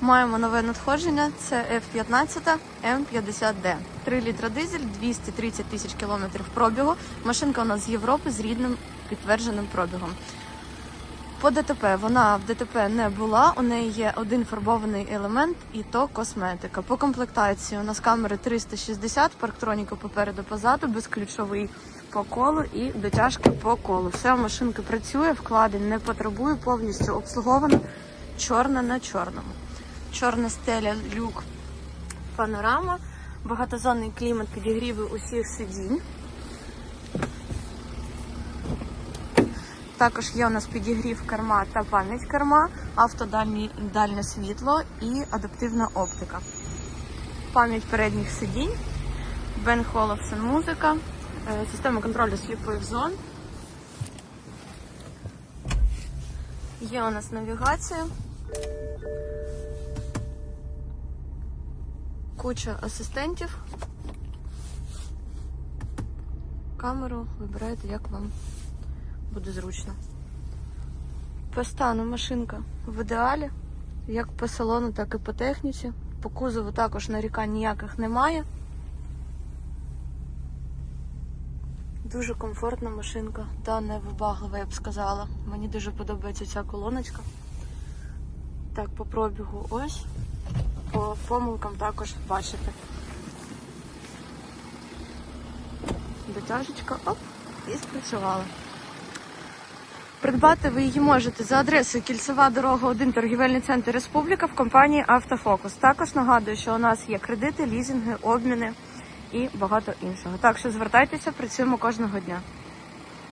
Маємо нове надходження. Це F15 М50D. 3 літра дизель, 230 тисяч кілометрів пробігу. Машинка у нас з Європи з рідним підтвердженим пробігом. По ДТП вона в ДТП не була. У неї є один фарбований елемент, і то косметика. По комплектації у нас камери 360, парктроніка попереду позаду, безключовий по колу і дотяжки по колу. Все у машинки працює, вкладень не потребує, повністю обслугована, чорна на чорному. Чорна стеля, люк, панорама, багатозонний клімат, підігріви усіх сидінь. Також є у нас підігрів керма та пам'ять керма, автодальні дальнє світло і адаптивна оптика. Пам'ять передніх сидінь, Бен Холовсон музика, е, система контролю сліпих зон. Є у нас навігація. Куча асистентів. Камеру вибирайте, як вам буде зручно. По стану машинка в ідеалі, як по салону, так і по техніці. По кузову також нарікань ніяких немає. Дуже комфортна машинка та невибаглива, я б сказала. Мені дуже подобається ця колоночка. Так, по пробігу ось. По помилкам також бачите. Дотяжечка, оп, і спрацювала. Придбати ви її можете за адресою Кільцева дорога 1, торгівельний центр Республіка в компанії Автофокус. Також нагадую, що у нас є кредити, лізинги, обміни і багато іншого. Так що звертайтеся, працюємо кожного дня.